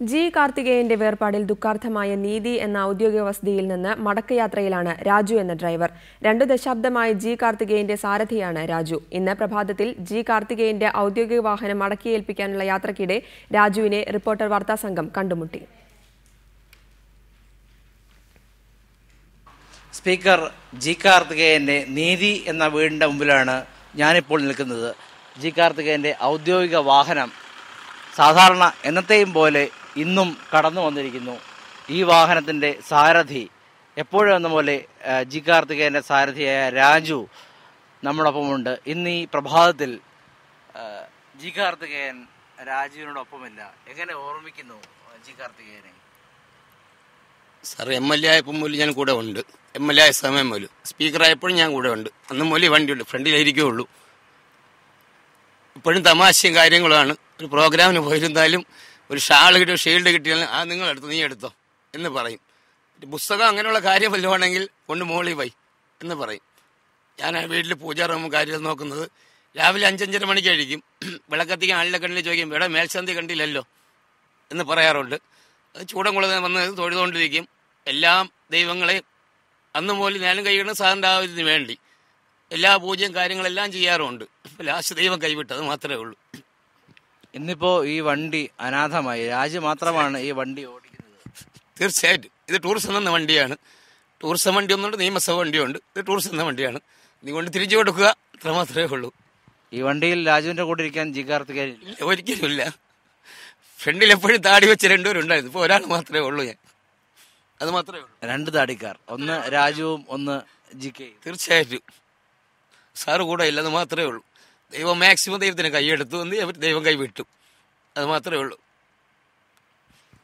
G കാർത്തികേയന്റെ വേർപാടിൽ ദുഃഖാർത്ഥമായ നീതി എന്ന ഔദ്യോഗിക വസതിയിൽ നിന്ന് മടക്കയാത്രയിലാണ് രാജു എന്ന ഡ്രൈവർ. രണ്ടു ദശാബ്ദമായി ജി കാർത്തികേയന്റെ സാരഥിയാണ് രാജു. ഇന്ന് പ്രഭാതത്തിൽ ജി കാർത്തികേയന്റെ ഔദ്യോഗിക വാഹനം മടക്കിയേൽപ്പിക്കാനുള്ള യാത്രക്കിടെ രാജുവിനെ റിപ്പോർട്ടർ വാർത്താസംഘം കണ്ടുമുട്ടി. സ്പീക്കർ ജി കാർത്തികേയന്റെ നീതി എന്ന വീടിന്റെ മുമ്പിലാണ് ഞാനിപ്പോൾ നിൽക്കുന്നത്. ജി കാർത്തികേയന്റെ ഔദ്യോഗിക വാഹനം സാധാരണ എന്നത്തെയും പോലെ ഇന്നും കടന്നു വന്നിരിക്കുന്നു. ഈ വാഹനത്തിന്റെ സാരഥി എപ്പോഴും എന്ന പോലെ ജി കാർത്തികേയന്റെ സാരഥിയായ രാജു നമ്മളൊപ്പമുണ്ട് ഇന്ന് ഈ പ്രഭാതത്തിൽ ജി കാർത്തികേയൻ രാജുവിനോടൊപ്പമില്ല. എങ്ങനെ ഓർമ്മിക്കുന്നു ജി കാർത്തികേയനെ? സാർ എം എൽ എ ആയപ്പോൾ മുതൽ ഞാൻ കൂടെ ഉണ്ട്. എം എൽ എ ആയ സമയം മുതൽ സ്പീക്കർ ആയപ്പോഴും ഞാൻ കൂടെ ഉണ്ട്. അന്ന് മുതൽ വണ്ടിയുണ്ട് ഫ്രണ്ടിലായിരിക്കുള്ളൂ ഇപ്പോഴും തമാശയും കാര്യങ്ങളാണ് ഒരു പ്രോഗ്രാമിന് പോയിരുന്നാലും ഒരു ഷാൾ കിട്ടിയോ ഷീൽഡ് കിട്ടിയാലും ആ നിങ്ങൾ എടുത്തോ നീ എടുത്തോ എന്ന് പറയും. പുസ്തകം അങ്ങനെയുള്ള കാര്യം വല്ലതുവാണെങ്കിൽ കൊണ്ട് മോളി വൈ എന്ന് പറയും. ഞാൻ വീട്ടിൽ പൂജാ കാര്യം നോക്കുന്നത്. രാവിലെ അഞ്ചഞ്ചര മണിക്ക് കഴിക്കും വിളക്കത്തിക്ക് ആളിലെ കണ്ണിൽ ചോദിക്കും ഇവിടെ മേൽശാന്തി കണ്ടില്ലല്ലോ? എന്ന് പറയാറുണ്ട്. ചൂടം കൊള്ളുന്ന വന്ന് തൊഴുതുകൊണ്ടിരിക്കും. എല്ലാം ദൈവങ്ങളെ അന്ന് മുതൽ നേരം കഴിക്കുന്ന ആ വേണ്ടി. എല്ലാ പൂജയും കാര്യങ്ങളെല്ലാം ചെയ്യാറുമുണ്ട് ലാസ്റ്റ് ദൈവം കൈവിട്ടത് മാത്രമേ ഉള്ളൂ. ഇന്നിപ്പോ ഈ വണ്ടി അനാഥമായി. രാജ്യം മാത്രമാണ് ഈ വണ്ടി ഓടിക്കുന്നത്. തീർച്ചയായിട്ടും. ഇത് ടൂറിസം എന്ന വണ്ടിയാണ്. ടൂറിസം വണ്ടി ഒന്നുണ്ട് നിയമസഭ വണ്ടിയുണ്ട്. ഇത് ടൂറിസം എന്ന വണ്ടിയാണ്. നീ കൊണ്ട് തിരിച്ചു കൊടുക്കുക. അത്ര മാത്രമേ ഉള്ളൂ. ഈ വണ്ടിയിൽ രാജുവിന്റെ കൂടെ ഇരിക്കാൻ ജി ഒരിക്കലും ഇല്ല. ഫ്രണ്ടിൽ എപ്പോഴും താടി വെച്ച് രണ്ടുപേരുണ്ടായിരുന്നു. ഇപ്പൊ ഒരാൾ മാത്രമേ ഉള്ളൂ ഞാൻ. അത് മാത്രമേ ഉള്ളൂ. രണ്ട് താടിക്കാർ. ഒന്ന് രാജുവും ഒന്ന് ജി കെ തീർച്ചയായിട്ടും. സാറ് കൂടെ ഇല്ല അത് മാത്രമേ ഉള്ളൂ. ദൈവം മാക്സിമം ദൈവത്തിന് കൈയെടുത്തു എന്ന് ദൈവം കൈവിട്ടു. അത് മാത്രമേ ഉള്ളൂ.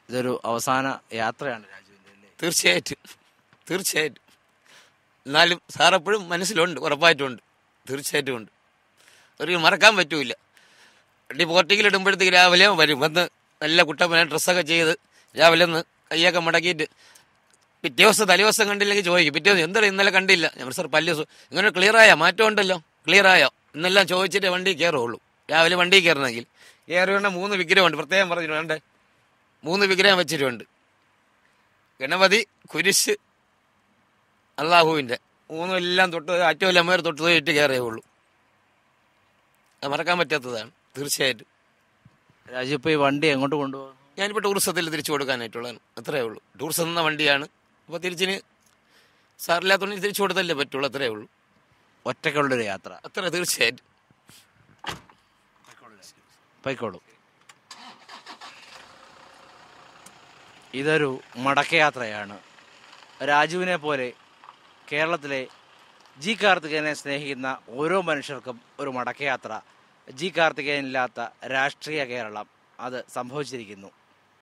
ഇതൊരു അവസാന യാത്രയാണ് രാജുവിന്റെ തീർച്ചയായിട്ടും. തീർച്ചയായിട്ടും. എന്നാലും സാറെപ്പോഴും മനസ്സിലുണ്ട് ഉറപ്പായിട്ടുമുണ്ട് തീർച്ചയായിട്ടും ഉണ്ട് ഒരിക്കലും മറക്കാൻ പറ്റൂല വണ്ടി പോർട്ടിങ്ങിൽ ഇടുമ്പോഴത്തേക്ക് രാവിലെ വരും. വന്ന് നല്ല കുട്ടപ്പന ഡ്രസ്സൊക്കെ ചെയ്ത് രാവിലെ ഒന്ന് കൈയൊക്കെ മടക്കിയിട്ട് പിറ്റേ ദിവസം തലേ ദിവസം കണ്ടില്ലെങ്കിൽ ചോദിക്കും. പിറ്റേ ദിവസം എന്താ ഇന്നലെ കണ്ടില്ല? ഞാൻ സാർ പല്ല് ദിവസം ഇങ്ങനെ ക്ലിയർ ആയോ? മാറ്റം ഉണ്ടല്ലോ ക്ലിയർ ആയോ? എന്നെല്ലാം ചോദിച്ചിട്ട് വണ്ടി കയറുള്ളൂ. രാവിലെ വണ്ടി കയറണമെങ്കിൽ. കയറുവേണ്ട മൂന്ന് വിഗ്രഹമുണ്ട് പ്രത്യേകം പറഞ്ഞു വേണ്ടേ? മൂന്ന് വിഗ്രഹം വെച്ചിട്ടുണ്ട്. ഗണപതി കുരിശ് അള്ളാഹുവിന്റെ. മൂന്നും എല്ലാം തൊട്ട് അറ്റവും അമ്മേർ തൊട്ട് പോയിട്ട് കയറിയേ ഉള്ളൂ. അത് മറക്കാൻ പറ്റാത്തതാണ്. തീർച്ചയായിട്ടും. രാജു ഈ വണ്ടി എങ്ങോട്ട് കൊണ്ടുപോകും ഞാനിപ്പോൾ ടൂറിസത്തിൽ തിരിച്ചു കൊടുക്കാനായിട്ടുള്ളതാണ്. അത്രേ ഉള്ളൂ. ടൂറിസം എന്ന വണ്ടിയാണ്. അപ്പോൾ തിരിച്ചിന് സാറില്ലാത്തതുകൊണ്ട് തിരിച്ചു കൊടുത്തല്ലേ പറ്റുള്ളൂ. അത്രേ ഉള്ളൂ. ഒറ്റയ്ക്കുള്ളൊരു യാത്ര. അത്ര തീർച്ചയായിട്ടും പൊയ്ക്കോളൂ. ഇതൊരു മടക്കയാത്രയാണ് രാജുവിനെ പോലെ കേരളത്തിലെ ജി കാർത്തികേയനെ സ്നേഹിക്കുന്ന ഓരോ മനുഷ്യർക്കും ഒരു മടക്കയാത്ര ജി കാർത്തികേയനില്ലാത്ത രാഷ്ട്രീയ കേരളം അത് സംഭവിച്ചിരിക്കുന്നു.